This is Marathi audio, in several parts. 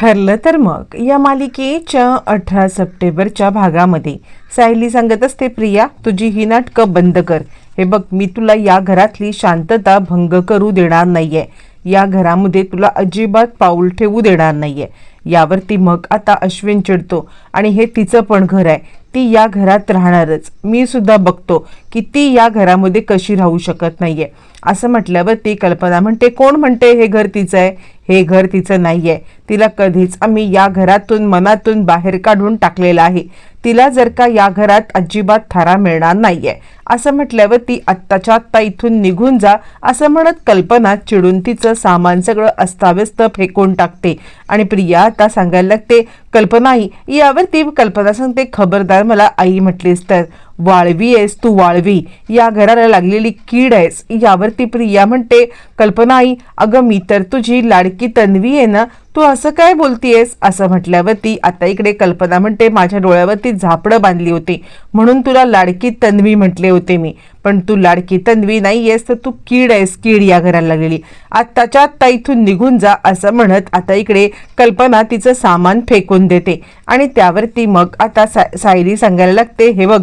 ठरलं तर मग. या मालिकेच्या अठरा सप्टेंबरच्या भागामध्ये सायली सांगत असते प्रिया तुझी ही नाटकं बंद कर. हे बघ मी तुला या घरातली शांतता भंग करू देणार नाहीये. या घरामध्ये तुला अजिबात पाऊल ठेवू देणार नाहीये. यावरती मग आता अश्विन चिडतो आणि हे तिचं पण घर आहे. ती या घरात राहणारच. मी सुद्धा बघतो की ती या घरामध्ये कशी राहू शकत नाहीये. असं म्हटल्यावर ती कल्पना म्हणते कोण म्हणते हे घर तिचं आहे? हे घर तिचं नाही आहे तिला कधीच आम्ही या घरातून मनातून बाहेर काढून टाकलेलं आहे. तिला जर का या घरात अजिबात थारा मिळणार नाही आहे असं म्हटल्यावर ती आत्ताच्या आत्ता इथून निघून जा असं म्हणत कल्पना चिडून तिचं सामान सगळं अस्ताव्यस्त फेकून टाकते. आणि प्रिया आता सांगायला लागते कल्पनाही यावर ती कल्पना सांगते खबरदार मला आई म्हटलीस तर. वाळवी आहेस तू वाळवी. या घराला लागलेली कीड आहेस. यावरती प्रिया म्हणते कल्पना आई अगं मी तर तुझी लाडकी तन्वी आहे ना. तू असं काय बोलतीयस? असं म्हटल्यावरती आता इकडे कल्पना म्हणते माझ्या डोळ्यावरती झापडं बांधली होती. म्हणून तुला लाडकी तन्वी म्हटले होते मी. पण तू लाडकी तन्वी नाही आहेस तर तू कीड आहेस कीड या घराला लागलेली. आत्ताच्या आत्ता इथून निघून जा असं म्हणत आता इकडे कल्पना तिचं सामान फेकून देते. आणि त्यावरती मग आता सा सायरी सांगायला लागते हे बघ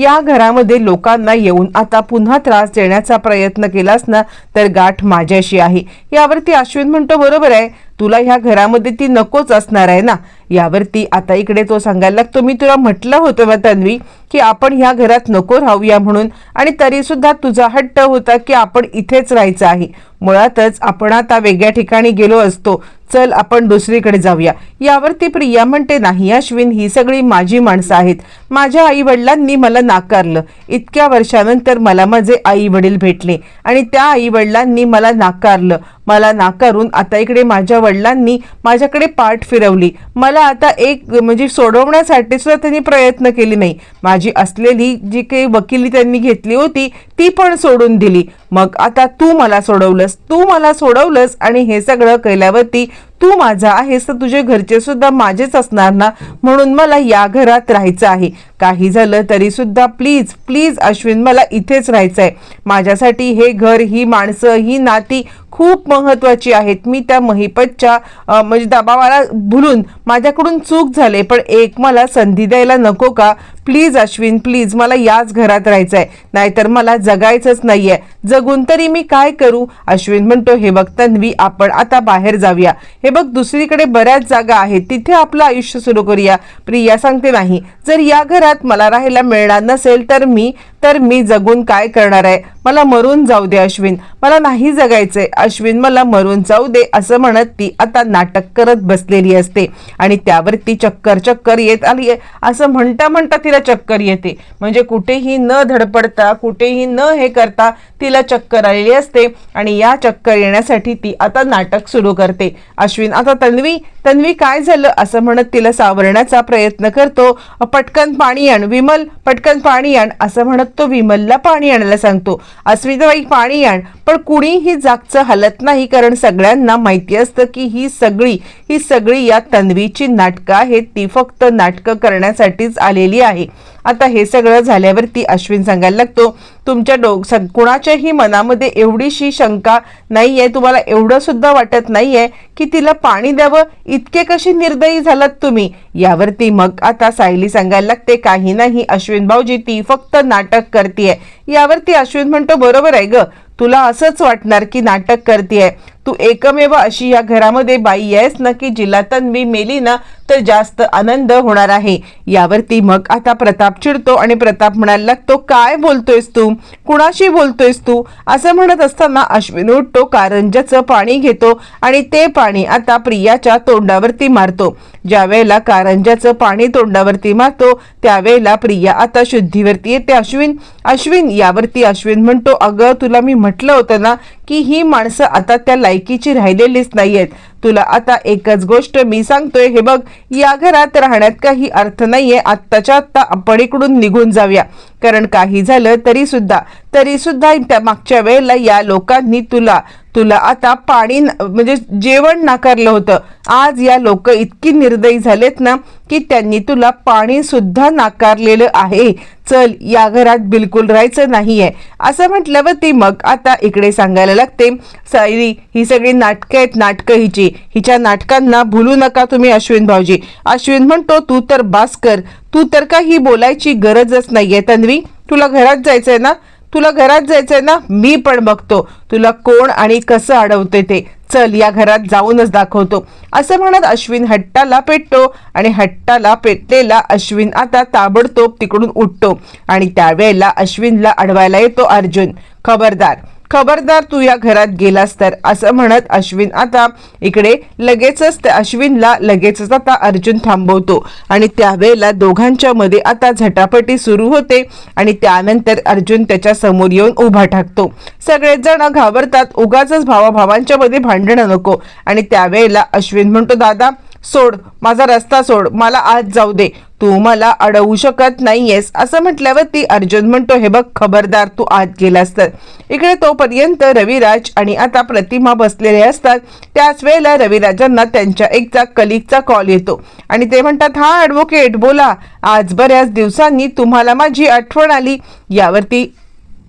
या घरामध्ये लोकांना येऊन आता पुन्हा त्रास देण्याचा प्रयत्न केलास ना तर गाठ माझ्याशी आहे. यावरती अश्विन म्हणतो बरोबर आहे. तुला ह्या घरामध्ये ती नकोच असणार आहे ना? यावरती आता इकडे तो सांगायला लागतो मी तुला म्हटलं होतं ना तन्वी की आपण ह्या घरात नको राहूया म्हणून. आणि तरी सुद्धा तुझा हट्ट होता की आपण इथेच राहायचं आहे. मुळातच आपण आता वेगळ्या ठिकाणी गेलो असतो. चल आपण दुसरीकडे जाऊया. यावरती प्रिया म्हणते नाही अश्विन ही सगळी माझी माणसं आहेत. माझ्या आई वडिलांनी मला नाकारलं. इतक्या वर्षानंतर मला माझे आई वडील भेटले आणि त्या आई वडिलांनी मला नाकारलं. मला नाकारून आता इकडे माझ्या वडिलांनी माझ्याकडे पाठ फिरवली. मला आता एक म्हणजे सोडवण्यासाठी सुद्धा त्यांनी प्रयत्न केले नाही. माझी असलेली जी काही वकिली त्यांनी घेतली होती ती पण सोडून दिली. मग आता तू मला सोडवलंस तू मला सोडवलंस आणि हे सगळं केल्यावरती तू माझा आहेस तर तुझे घरचे सुद्धा माझेच असणार ना? म्हणून मला या घरात राहायचं आहे. काही झालं तरी सुद्धा प्लीज प्लीज अश्विन मला इथेच राहायचं आहे माझ्यासाठी हे घर ही माणसं ही नाती खूप महत्वाची आहेत. मी त्या महिपतच्या म्हणजे दबावाला भुलून माझ्याकडून चूक झाले पण एक मला संधी द्यायला नको का? प्लीज अश्विन प्लीज मला याच घरात राहायचं आहे नाहीतर मला जगायचंच नाहीये. जगून तरी मी काय करू? अश्विन म्हणतो हे बघ तन्वी आपण आता बाहेर जाऊया. हे बघ दुसरीकडे बऱ्याच जागा आहेत. तिथे आपलं आयुष्य सुरू करूया. प्रिया सांगते नाही. जर या घरात मला राहायला मिळणार नसेल तर मी तर मी जगून काय करणार आहे? मला मरून जाऊ दे अश्विन. मला नाही जगायचंय. अश्विन मला मरून जाऊ दे असं म्हणत ती आता नाटक करत बसलेली असते. आणि त्यावर ती चक्कर चक्कर येत आली आहे असं म्हणता म्हणता तिला चक्कर येते. म्हणजे कुठेही न धडपडता कुठेही न हे करता तिला चक्कर आलेली असते आणि या चक्कर येण्यासाठी ती आता नाटक सुरू करते. अश्विन आता तन्वी तन्वी काय झालं असं म्हणत तिला सावरण्याचा प्रयत्न करतो. पटकन पाणी आण विमल पटकन पाणी आण असं म्हणत तो विमलला पाणी आणायला सांगतो. अस्मिताबाई पाणी आण पण कुणीही जागचं हलत नाही कारण सगळ्यांना माहिती असतं की ही सगळी ही सगळी या तन्वीची नाटकं आहेत. ती फक्त नाटकं करण्यासाठीच आलेली आहे. आता हे सगळं झाल्यावरती अश्विन सांगायला लागतो तुमच्या डो कुणाच्याही मनामध्ये एवढीशी शंका नाही आहे तुम्हाला एवढं सुद्धा वाटत नाही आहे की तिला पाणी द्यावं? इतके कशी निर्दयी झालात तुम्ही? यावरती मग आता सायली सांगायला लागते काही नाही अश्विन भाऊजी ती फक्त नाटक करते यावरती अश्विन म्हणतो बरोबर आहे ग तुला असंच वाटणार की नाटक करते तू एकमेव अशी या घरामध्ये बाई आहेस ना की जिला तन्वी मेली ना तर जास्त आनंद होणार आहे. यावरती मग आता प्रताप चिडतो आणि प्रताप म्हणायला लागतो काय बोलतोयस तू? कुणाशी बोलतोयस तू? असं म्हणत असताना अश्विन उठतो कारंजाचं पाणी घेतो आणि ते पाणी आता प्रियाच्या तोंडावरती मारतो. ज्या वेळेला कारंजाचं पाणी तोंडावरती मारतो त्यावेळेला प्रिया आता शुद्धीवरती येते. अश्विन अश्विन यावरती अश्विन म्हणतो अगं तुला मी म्हटलं होतं ना की ही माणसं आता त्या लायकीची राहिलेलीच नाही आहेत तुला आता एकच गोष्ट मी सांगतोय हे बघ या घरात राहण्यात काही अर्थ नाहीये. आत्ताच्या आत्ता आपण इकडून निघून जाऊया. कारण काही झालं तरी सुद्धा तरी सुद्धा त्या मागच्या वेळेला या लोकांनी तुला तुला आता पाणी म्हणजे जेवण नाकारलं होतं. आज या लोक इतकी निर्दयी झालेत ना की त्यांनी तुला पाणी सुद्धा नाकारलेलं आहे. चल या घरात बिलकुल राहायचं नाही आहे असं म्हटल्यावर ती मग आता इकडे सांगायला लागते सायरी ही सगळी नाटकं आहेत नाटकं हिची. हिच्या नाटकांना भुलू नका तुम्ही अश्विन भाऊजी. अश्विन म्हणतो तू तर बास कर तू तर काही बोलायची गरजच नाहीये तन्वी. तुला घरात जायचंय ना? तुला घरात जायचंय ना? मी पण बघतो. तुला कोण आणि कसं अडवते ते? चल या घरात जाऊनच दाखवतो. असं म्हणत अश्विन हट्टाला पेटतो आणि हट्टाला पेटलेला अश्विन आता ताबडतोब तिकडून उठतो आणि त्यावेळेला अश्विनला अडवायला येतो अर्जुन. खबरदार. खबरदार तू या घरात गेलास तर असं म्हणत अश्विन आता इकडे लगेचच त्या अश्विनला लगेचच आता अर्जुन थांबवतो. आणि त्यावेळेला दोघांच्या मध्ये आता झटापटी सुरू होते आणि त्यानंतर अर्जुन त्याच्यासमोर येऊन उभा टाकतो सगळेच जण घाबरतात उगाच भावाभावांच्या मध्ये भांडणं नको. आणि त्यावेळेला अश्विन म्हणतो दादा सोड माझा रस्ता सोड मला आज जाऊ दे. तू मला अडवू शकत नाहीयेस असं म्हटल्यावर ती अर्जुन म्हणतो हे बघ खबरदार तू आत गेलास तर. इकडे तोपर्यंत रविराज आणि आता प्रतिमा बसलेले असतात. त्याच वेळेला रविराजांना त्यांच्या एकचा कलिकचा कॉल येतो आणि ते म्हणतात हा ॲडव्होकेट बोला. आज बऱ्याच दिवसांनी तुम्हाला माझी आठवण आली. यावरती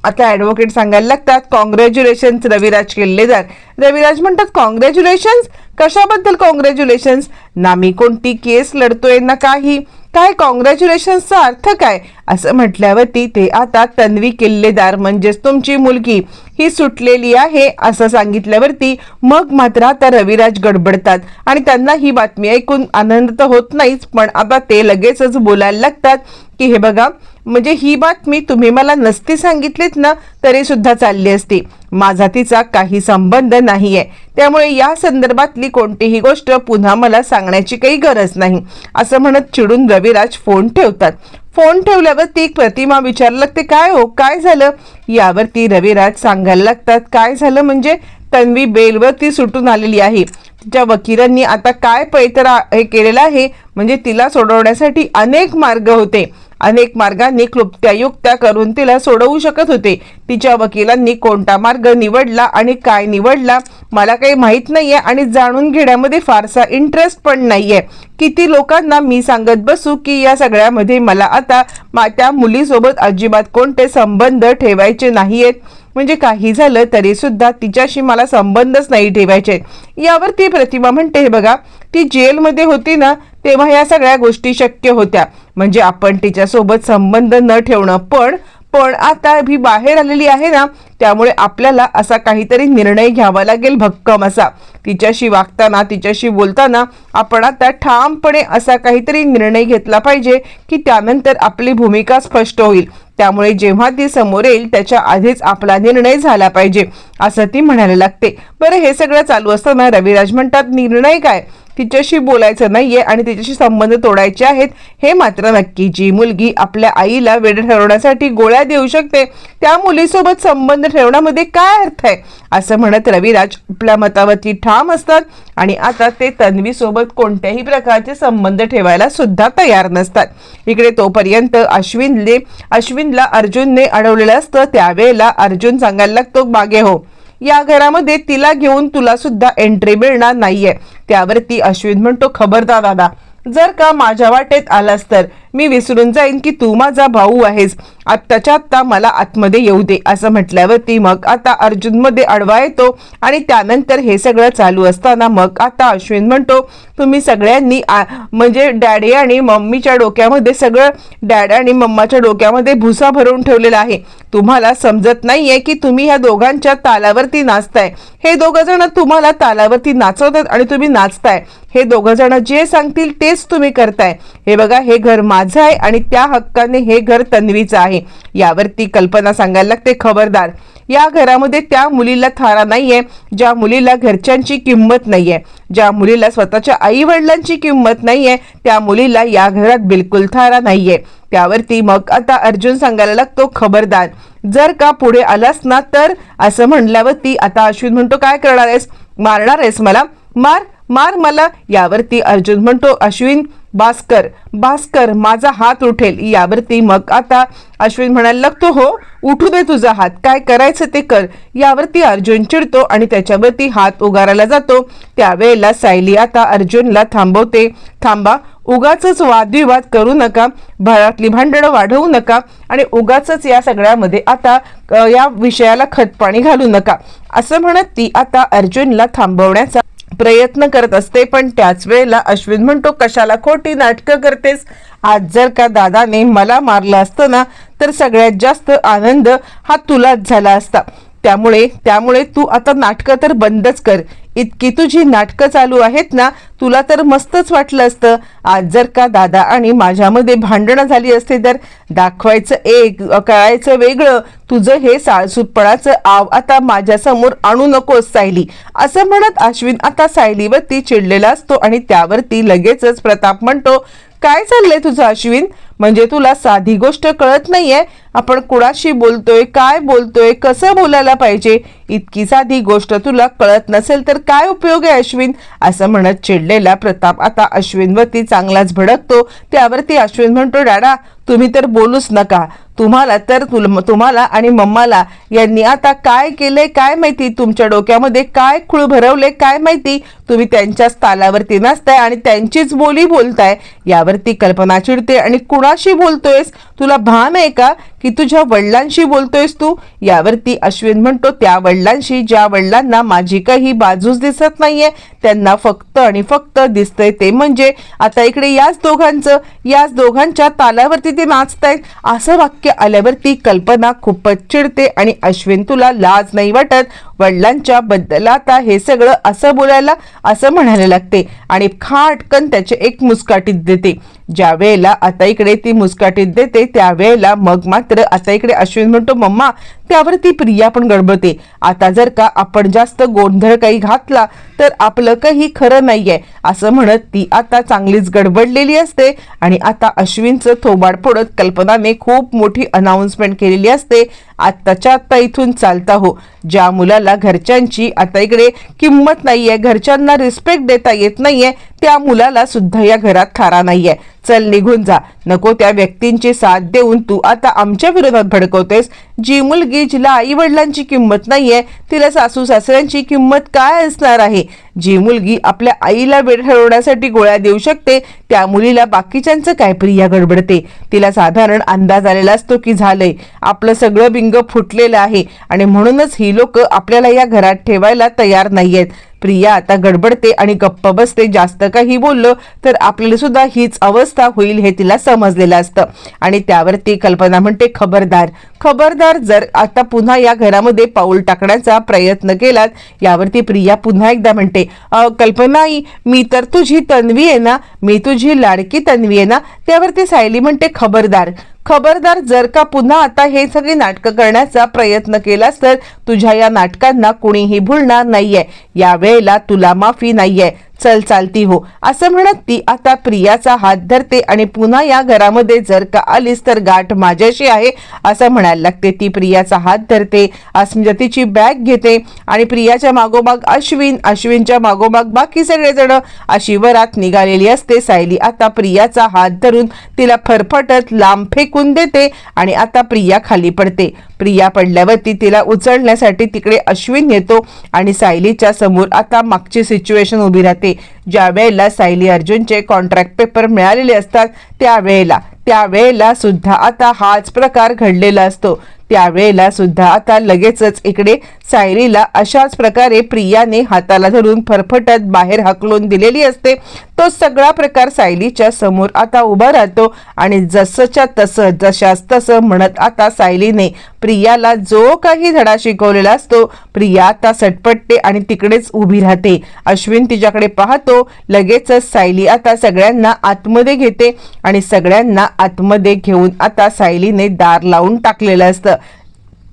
आता ॲडव्होकेट सांगायला लागतात कॉंग्रॅच्युलेशन्स रविराज किल्लेदार. रविराज म्हणतात कॉंग्रॅच्युलेशन्स कशाबद्दल कॉंग्रॅच्युलेशन्स ना मी कोणती केस लढतोय ना काही. काय कॉंग्रॅच्युलेशनचा अर्थ काय? असं म्हटल्यावरती ते आता तन्वी किल्लेदार म्हणजेच तुमची मुलगी ही सुटलेली आहे असं सांगितल्यावरती मग मात्र आता रविराज गडबडतात आणि त्यांना ही बातमी ऐकून आनंद तर होत नाहीच पण आता ते लगेचच बोलायला लागतात की हे बघा म्हणजे ही बातमी तुम्ही मला नसती सांगितलीत ना तरी सुद्धा चालली असती. माझा तिचा काही संबंध नाहीये. त्यामुळे या संदर्भातली कोणतीही गोष्ट पुन्हा मला सांगण्याची काही गरज नाही. असं म्हणत चिडून रविराज फोन ठेवतात. फोन ठेवल्यावर ती प्रतिमा विचारलं लागते काय हो? काय झालं? यावरती रविराज सांगायला लागतात काय झालं म्हणजे तन्वी बेलवर ती सुटून आलेली आहे. तिच्या वकिलांनी आता काय पैतरा हे केलेलं आहे? म्हणजे तिला सोडवण्यासाठी अनेक मार्ग होते. अनेक मार्गांनी क्लुप्त्यायुक्त्या करून तिला सोडवू शकत होते. तिच्या वकिलांनी कोणता मार्ग निवडला आणि काय निवडला मला काही माहीत नाहीये आणि जाणून घेण्यामध्ये फारसा इंटरेस्ट पण नाहीये. किती लोकांना मी सांगत बसू की या सगळ्यामध्ये मला आता मा त्या मुलीसोबत अजिबात कोणते संबंध ठेवायचे नाहीयेत. म्हणजे काही झालं तरी सुद्धा तिच्याशी मला संबंधच नाही ठेवायचे. यावर ती प्रतिमा म्हणते हे बघा ती जेलमध्ये होती ना तेव्हा या सगळ्या गोष्टी शक्य होत्या. म्हणजे आपण तिच्यासोबत संबंध न ठेवणं पण पण आता ही बाहेर आलेली आहे ना त्यामुळे आपल्याला असा काहीतरी निर्णय घ्यावा लागेल भक्कम असा. तिच्याशी वागताना तिच्याशी बोलताना आपण आता ठामपणे असा काहीतरी निर्णय घेतला पाहिजे की त्यानंतर आपली भूमिका स्पष्ट होईल. त्यामुळे जेव्हा ती समोर येईल त्याच्या आधीच आपला निर्णय झाला पाहिजे असं ती म्हणायला लागते. बरं हे सगळं चालू असताना रविराज म्हणतात निर्णय काय? तिच्याशी बोलायचं नाहीये आणि तिच्याशी संबंध तोडायचे आहेत हे मात्र नक्की. जी मुलगी आपल्या आईला वेळ ठरवण्यासाठी गोळ्या देऊ शकते त्या मुलीसोबत संबंध ठेवण्यामध्ये काय अर्थ आहे? असं म्हणत रविराज आपल्या मतावरती ठाम असतात आणि आता ते तन्वीसोबत कोणत्याही प्रकारचे संबंध ठेवायला सुद्धा तयार नसतात. इकडे तोपर्यंत अश्विनने अश्विनला अर्जुनने अडवलेलं असतं त्यावेळेला अर्जुन सांगायला लागतो मागे हो या घरामध्ये तिला घेऊन तुला सुद्धा एंट्री मिळणार नाहीये. त्यावरती अश्विन म्हणतो खबरदार दादा जर का माझ्या वाटेत आलास तर मी विसरून जाईन की तू माझा भाऊ आहेस. आत्ताच्या आत्ता मला आतमध्ये येऊ दे असं म्हटल्यावरती मग आता अर्जुनमध्ये अडवा येतो आणि त्यानंतर हे सगळं चालू असताना मग आता अश्विन म्हणतो तुम्ही सगळ्यांनी आ- म्हणजे डॅडी आणि मम्मीच्या डोक्यामध्ये सगळं डॅड आणि मम्माच्या डोक्यामध्ये भुसा भरून ठेवलेला आहे. तुम्हाला समजत नाहीये की तुम्ही ह्या दोघांच्या तालावरती नाचताय. हे दोघं जण तुम्हाला तालावरती नाचवतात आणि तुम्ही नाचताय. हे दोघं जण जे सांगतील तेच तुम्ही करताय. हे बघा हे घर माझं आहे आणि त्या हक्काने हे घर तन्वीचं आहे. यावरती कल्पना सांगायला लागते खबरदार. या घरामध्ये त्या मुलीला थारा नाही आहे ज्या मुलीला घरच्यांची किंमत नाही आहे ज्या मुलीला स्वतःच्या आई वडिलांची किंमत आहे त्या मुलीला या घरात बिलकुल थारा नाही आहे त्यावरती मग आता अर्जुन सांगायला लागतो खबरदार. जर का पुढे आलास ना तर असं म्हणल्यावरती आता अश्विन म्हणतो काय करणार आहेस? मारणार आहेस मला? मार मार मला. यावरती अर्जुन म्हणतो अश्विन भास्कर भास्कर माझा हात उठेल. यावरती मग आता अश्विन म्हणायला लागतो हो उठू दे तुझा हात. काय करायचं ते कर. यावरती अर्जुन चिडतो आणि त्याच्यावरती हात उगारायला जातो. त्यावेळेला सायली आता अर्जुनला थांबवते. थांबा उगाच वादविवाद करू नका. भरातली भांडणं वाढवू नका. आणि उगाच या सगळ्यामध्ये आता या विषयाला खतपाणी घालू नका. असं म्हणत ती आता अर्जुनला थांबवण्याचा प्रयत्न करत असते पण त्याच वेळेला अश्विन म्हणतो कशाला खोटी नाटकं करतेस? आज जर का दादाने मला मारलं असतं ना तर सगळ्यात जास्त आनंद हा तुलाच झाला असता. त्यामुळे त्यामुळे तू आता नाटकं तर बंदच कर. इतकी तुझी नाटकं चालू आहेत ना तुला तर मस्तच वाटलं असतं. आज जर का दादा आणि माझ्यामध्ये भांडणं झाली असते तर दाखवायचं एक कळायचं वेगळं. तुझं हे साळसूतपणाचं आव आता माझ्यासमोर आणू नकोस सायली. असं म्हणत अश्विन आता सायलीवरती चिडलेला असतो आणि त्यावरती लगेचच प्रताप म्हणतो काय चाललंय तुझं अश्विन? म्हणजे तुला साधी गोष्ट कळत नाहीये? आपण कुणाशी बोलतोय काय बोलतोय कसं बोलायला पाहिजे? इतकी साधी गोष्ट तुला कळत नसेल तर काय उपयोग आहे अश्विन? असं म्हणत चिडलेला प्रताप आता अश्विनवरती चांगलाच भडकतो. त्यावरती अश्विन म्हणतो डाडा तुम्ही तर बोलूच नका. तुम्हाला तर तुल- तुम्हाला आणि मम्माला यांनी आता काय केलंय काय माहिती? तुमच्या डोक्यामध्ये काय खुळ भरवले काय माहिती? तुम्ही त्यांच्याच तालावरती नसताय आणि त्यांचीच बोली बोलताय. यावरती कल्पना चिडते आणि कुणाशी बोलतोयस? तुला भान आहे का की तुझ्या वडिलांशी बोलतोयस तू? यावरती अश्विन म्हणतो त्या वडिलांशी ज्या वडिलांना माझी काही बाजूच दिसत नाहीये त्यांना फक्त आणि फक्त दिसतंय ते म्हणजे आता इकडे याच दोघांचं याच दोघांच्या तालावरती ते नाचतायत. असं वाक्य आल्यावर ती कल्पना खूपच चिडते आणि अश्विन तुला लाज नाही वाटत? वडिलांच्या बद्दल आता हे सगळं असं बोलायला असं म्हणायला लागते. आणि खाटकन त्याचे एक मुस्काटीत देते. ज्या वेळेला आता इकडे ती मुस्काटीत देते त्यावेळेला मग मात्र आता इकडे अश्विन म्हणतो मम्मा त्यावर ती प्रिया पण गडबडते. आता जर का आपण जास्त गोंधळ काही घातला तर आपलं काही खरं नाहीये. असं म्हणत ती आता चांगलीच गडबडलेली असते. आणि आता अश्विनचं थोबाड फोडत कल्पनाने खूप मोठी अनाऊन्समेंट केलेली असते. आत्ताच्या आत्ता इथून चालता हो. ज्या मुलाला घरच्यांची आता इकडे किंमत नाहीये घरच्यांना रिस्पेक्ट देता येत नाहीये त्या मुलाला सुद्धा या घरात थारा नाहीये. चल निघून जा. नको त्या व्यक्तींची साथ देऊन तू आता आमच्या विरोधात भडकवतेस. जी मुलगी जिला आई वडिलांची किंमत नाहीये तिला सासू सासऱ्यांची किंमत काय असणार आहे? जी मुलगी आपल्या आईला वेळ ठरवण्यासाठी गोळ्या देऊ शकते त्या मुलीला बाकीच्यांचं काय प्रिया गडबडते? तिला साधारण अंदाज आलेला असतो की झालंय. आपलं सगळं बिंग फुटलेलं आहे आणि म्हणूनच ही लोक आपल्याला या घरात ठेवायला तयार नाहीयेत. प्रिया आता गडबडते आणि गप्प बसते. जास्त काही बोललो तर आपल्याला सुद्धा हीच अवस्था होईल हे तिला समजलेलं असतं. आणि त्यावरती कल्पना म्हणते खबरदार खबरदार जर आता पुन्हा या घरामध्ये पाऊल टाकण्याचा प्रयत्न केलात यावरती प्रिया पुन्हा एकदा म्हणते कल्पनाई कल्पना आई मी तर तुझी तन्वी आहे ना मी तुझी लाडकी तन्वी आहे ना. त्यावरती सायली म्हणते खबरदार खबरदार जर का पुन्हा आता हे सगळी नाटकं करण्याचा प्रयत्न केलास तर तुझ्या या नाटकांना कुणीही भुलणार नाहीये. या वेळेला तुला माफी नाहीये. चल चालती हो. असं म्हणत ती आता प्रियाचा हात धरते आणि पुन्हा या घरामध्ये जर का आलीस तर गाठ माझ्याशी आहे असं म्हणायला लागते. ती प्रियाचा हात धरते अस्मिता तिची बॅग घेते आणि प्रियाच्या मागोमाग अश्विन अश्विनच्या मागोमाग बाकी सगळेजण अशी वरात निघालेली असते. सायली आता प्रियाचा हात धरून तिला फरफटत लांब फेकून देते आणि आता प्रिया खाली पडते. प्रिया पडल्यावरती तिला उचलण्यासाठी तिकडे अश्विन येतो आणि सायलीच्या समोर आता मागची सिच्युएशन उभी राहते. ज्या वेळेला सायली अर्जुनचे कॉन्ट्रॅक्ट पेपर मिळालेले असतात त्यावेळेला त्यावेळेला सुद्धा आता हाच प्रकार घडलेला असतो. त्यावेळेला सुद्धा आता लगेचच इकडे सायलीला अशाच प्रकारे प्रियाने हाताला धरून फरफटत बाहेर हकलून दिलेली असते. तो सगळा प्रकार सायलीच्या समोर आता उभा राहतो आणि जसंच्या तसं जशाच तसं म्हणत आता सायलीने प्रियाला जो काही धडा शिकवलेला असतो प्रिया आता सटपटते आणि तिकडेच उभी राहते. अश्विन तिच्याकडे पाहतो लगेचच सायली आता सगळ्यांना आतमध्ये घेते आणि सगळ्यांना आतमध्ये घेऊन आता सायलीने दार लावून टाकलेलं असतं.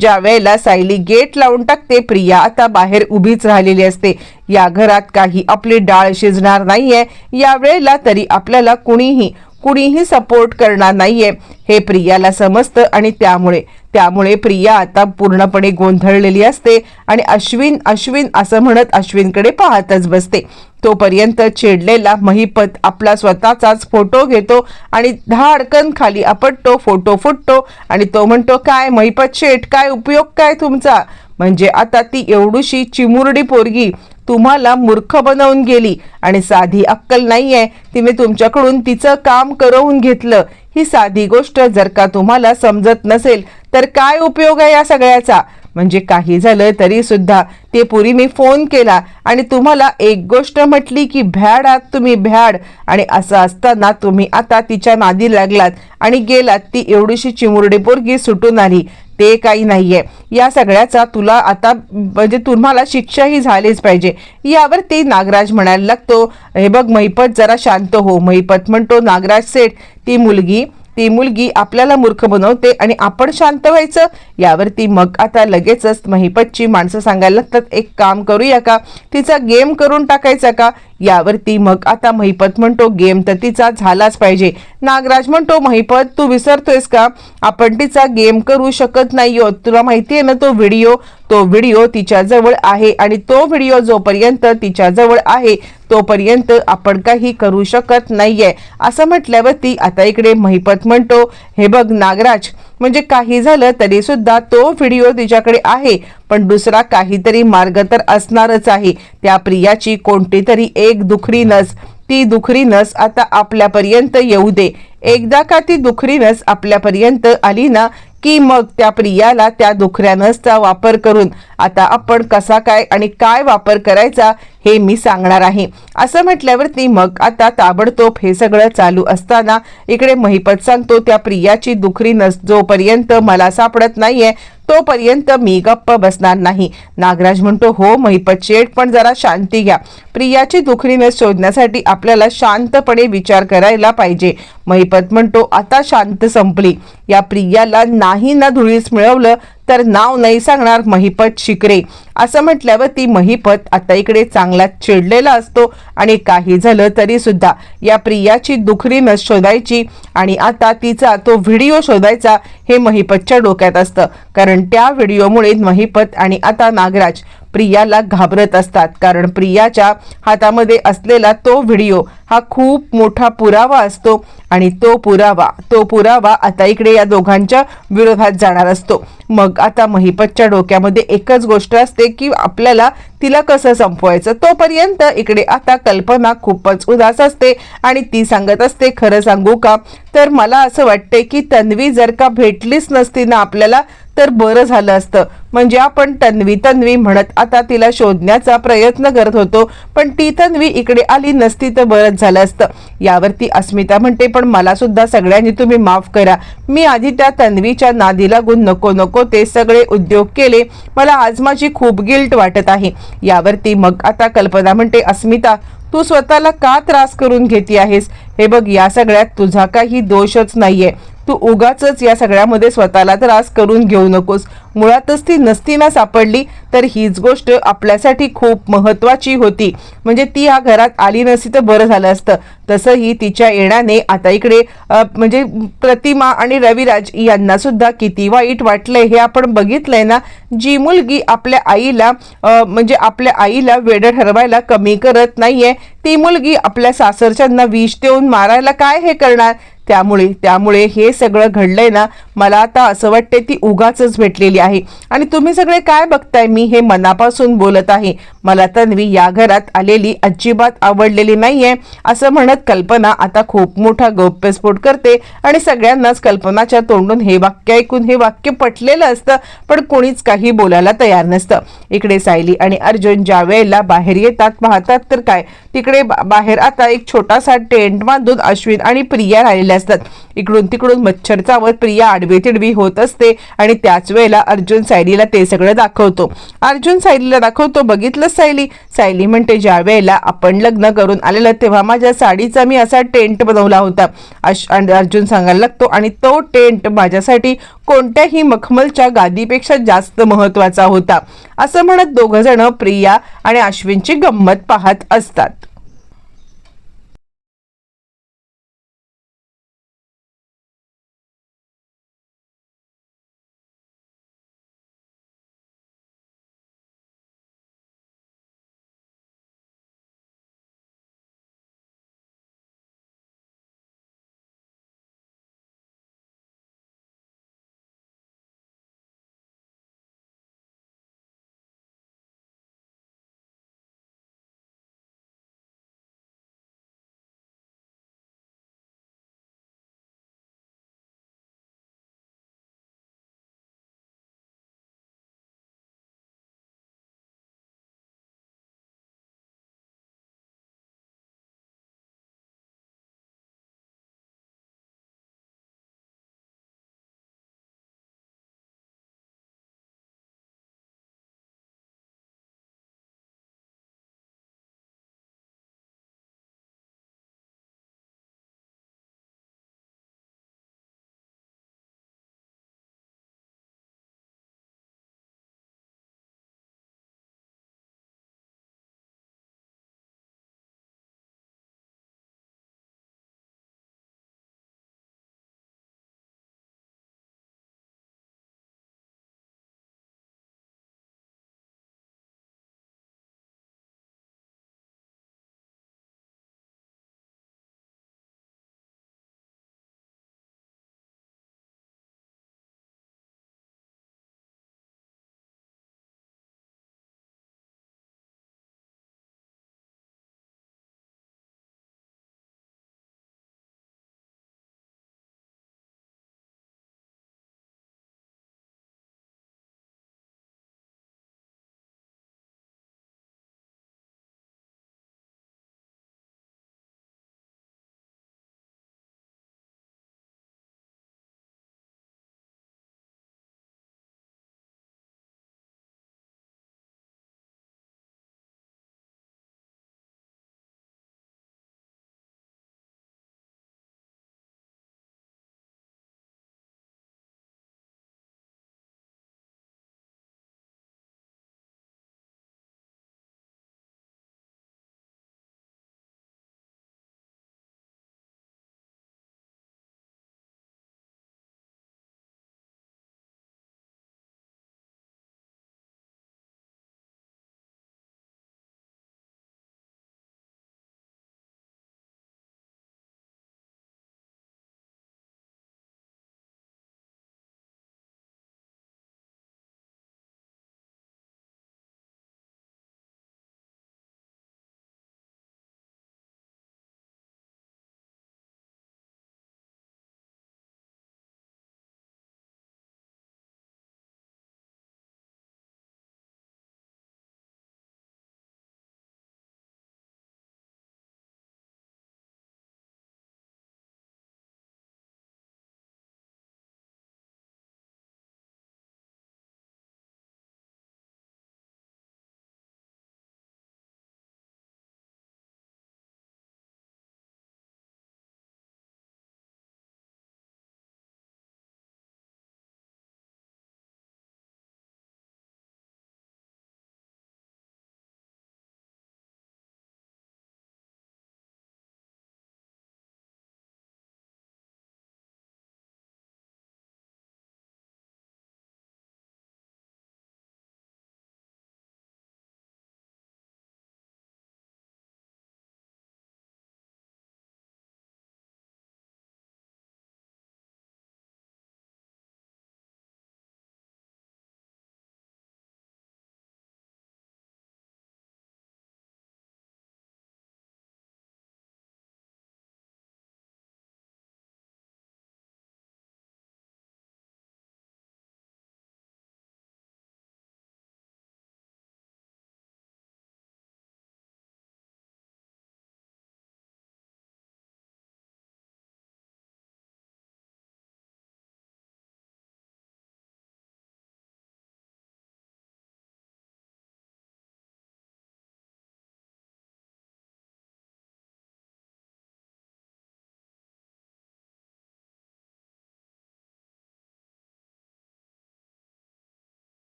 ज्या वेळेला सायली गेट लावून टाकते प्रिया आता बाहेर उभीच राहिलेली असते. या घरात काही आपली डाळ शिजणार नाहीये. या वेळेला तरी आपल्याला कुणीही कुणीही सपोर्ट करणार नाहीये. हे प्रियाला समजतं आणि त्यामुळे त्यामुळे प्रिया आता पूर्णपणे गोंधळलेली असते आणि अश्विन अश्विन असं म्हणत अश्विनकडे पाहतच बसते. तोपर्यंत चिडलेला महिपत आपला स्वतःचाच फोटो घेतो आणि धाडकन खाली आपटतो फोटो फुटतो आणि तो म्हणतो काय महिपत शेठ काय उपयोग काय तुमचा? म्हणजे आता ती एवढीशी चिमुरडी पोरगी तुम्हाला मूर्ख बनवून गेली आणि साधी अक्कल नाहीये. तिने तुमच्याकडून तिचं काम करवून घेतलं. ही साधी गोष्ट जर का तुम्हाला समजत नसेल तर काय उपयोग आहे या सगळ्याचा? म्हणजे काही झालं तरी सुद्धा ते पुरी मी फोन केला आणि तुम्हाला एक गोष्ट म्हटली की भ्याड आत तुम्ही भ्याड. आणि असं असताना तुम्ही आता तिच्या नादी लागलात आणि गेलात ती एवढीशी चिमुरडी पोरगी सुटून आली. ते काही नाहीये. या सगळ्याचा तुला आता म्हणजे तुम्हाला शिक्षाही झालीच पाहिजे. यावर ते नागराज म्हणायला लागतो हे बघ महिपत जरा शांत हो. महिपत म्हणतो नागराज सेठ ती मुलगी ती मुलगी आपल्याला मूर्ख बनवते आणि आपण शांत व्हायचं? यावरती मग आता लगेचच महिपतची माणसं सांगायला लागतात एक काम करूया का? तिचा गेम करून टाकायचा का? यावरती मग आता महिपत म्हणतो गेम तर तिचा झालाच पाहिजे. नागराज म्हणतो महिपत तू विसरतोयस का? आपण तिचा गेम करू शकत नाही आहोत तुला माहिती आहे ना तो व्हिडिओ तो व्हिडिओ तिच्याजवळ आहे आणि तो व्हिडिओ जोपर्यंत तिच्याजवळ आहे तोपर्यंत आपण काही करू शकत नाहीये. असं म्हटल्यावरती आता इकडे महिपत म्हणतो हे बघ नागराज म्हणजे काही झालं तरी सुद्धा तो व्हिडिओ तिच्याकडे आहे पण दुसरा काहीतरी मार्ग तर असणारच आहे. त्या प्रियाची कोणती तरी एक दुखरी नस ती दुखरी नस आता आपल्यापर्यंत येऊ दे. एकदा का ती दुखरी नस आपल्यापर्यंत आली ना की मग त्या प्रियाला त्या दुखऱ्या नसचा वापर करून आता आपण कसा काय आणि काय वापर करायचा हे मी सांगणार आहे. असं म्हटल्यावरती मग आता ताबडतोब हे सगळं चालू असताना इकडे महिपत सांगतो त्या प्रियाची दुखरी नस जोपर्यंत मला सापडत नाहीये तोपर्यंत मी गप्प बसणार नाही. नागराज म्हणतो हो महिपत शेठ पण जरा शांती घ्या. प्रियाची दुखरी नस शोधण्यासाठी आपल्याला शांतपणे विचार करायला पाहिजे. महिपत म्हणतो आता शांत संपली. या प्रियाला नाही ना धुळीस मिळवलं तर नाव नाही सांगणार महिपत शिकरे. असं म्हटल्यावर ती महिपत आता इकडे चांगला चिडलेला असतो आणि काही झालं तरी सुद्धा. या प्रियाची दुखरी नस शोधायची आणि आता तिचा तो व्हिडिओ शोधायचा हे महिपतच्या डोक्यात असतं. कारण त्या व्हिडिओमुळे महिपत आणि आता नागराज प्रियाला घाबरत असतात. कारण प्रियाच्या हातामध्ये असलेला तो व्हिडिओ हा खूप मोठा पुरावा असतो आणि तो पुरावा तो पुरावा आता इकडे या दोघांच्या विरोधात जाणार असतो. मग आता महिपतच्या डोक्यामध्ये एकच गोष्ट असते की आपल्याला तिला कसं संपवायचं? तोपर्यंत इकडे आता कल्पना खूपच उदास असते आणि ती सांगत असते खरं सांगू का? तर मला असं वाटते की तन्वी जर का भेटलीच नसती ना आपल्याला तर बरं झालं असतं. म्हणजे आपण तन्वी तन्वी म्हणत आता तिला शोधण्याचा प्रयत्न करत होतो पण ती तन्वी इकडे आली नसती तर बरंच झालं असतं. यावरती अस्मिता म्हणते पण मला सुद्धा सगळ्यांनी तुम्ही माफ करा. मी आधी त्या तन्वीच्या नादी लागून नको नको ते सगळे उद्योग केले. मला आज माझी खूप गिल्ट वाटत आहे. यावरती मग आता कल्पना म्हणते अस्मिता तू स्वतःला का त्रास करून घेते आहेस? हे बघ या सगळ्यात तुझा काही दोषच नाहीये. तू उगाच या सगळ्यामध्ये स्वतःला त्रास करून घेऊ नकोस. मुळातच ती नसती ना सापडली तर हीच गोष्ट आपल्यासाठी खूप महत्वाची होती. म्हणजे ती या घरात आली नसती तर बरं झालं असतं. तसंही तिच्या येण्याने आता इकडे म्हणजे प्रतिमा आणि रविराज यांना सुद्धा किती वाईट वाटलंय हे आपण बघितलंय ना. जी मुलगी आपल्या आईला म्हणजे आपल्या आईला वेड ठरवायला कमी करत नाहीये ती मुलगी आपल्या सासरच्यांना विष देऊन मारायला काय हे करणार? त्यामुळे त्यामुळे हे सगळं घडलंय ना मला आता असं वाटते ती उगाच भेटलेली आहे. आणि तुम्ही सगळे काय बघताय? मी हे मनापासून बोलत आहे. मला तन्वी या घरात आलेली अजिबात आवडलेली नाहीये असं म्हणत कल्पना आता खूप मोठा गौप्यस्फोट करते आणि सगळ्यांनाच कल्पनाच्या तोंडून हे वाक्य ऐकून हे वाक्य पटलेलं असतं पण कोणीच काही बोलायला तयार नसतं. इकडे सायली आणि अर्जुन ज्या वेळेला बाहेर येतात पाहतात तर काय? तिकडे बा- बाहेर आता एक छोटासा टेंट बांधून अश्विन आणि प्रिया राहिलेल्या असतात. इकडून तिकडून मच्छरचा चावत प्रिया आडवी तिडवी होत असते आणि त्याच वेळेला अर्जुन सायलीला ते सगळं दाखवतो. अर्जुन सायलीला दाखवतो बघितलं सायली? सायली म्हणते ज्या वेळेला आपण लग्न करून आलेलं तेव्हा माझ्या साडीचा मी असा टेंट बनवला होता. अश आणि अर्जुन सांगायला लागतो आणि तो टेंट माझ्यासाठी कोणत्याही मखमलच्या गादीपेक्षा जास्त महत्त्वाचा होता. असं म्हणत दोघं जण प्रिया आणि अश्विनची गंमत पाहत असतात.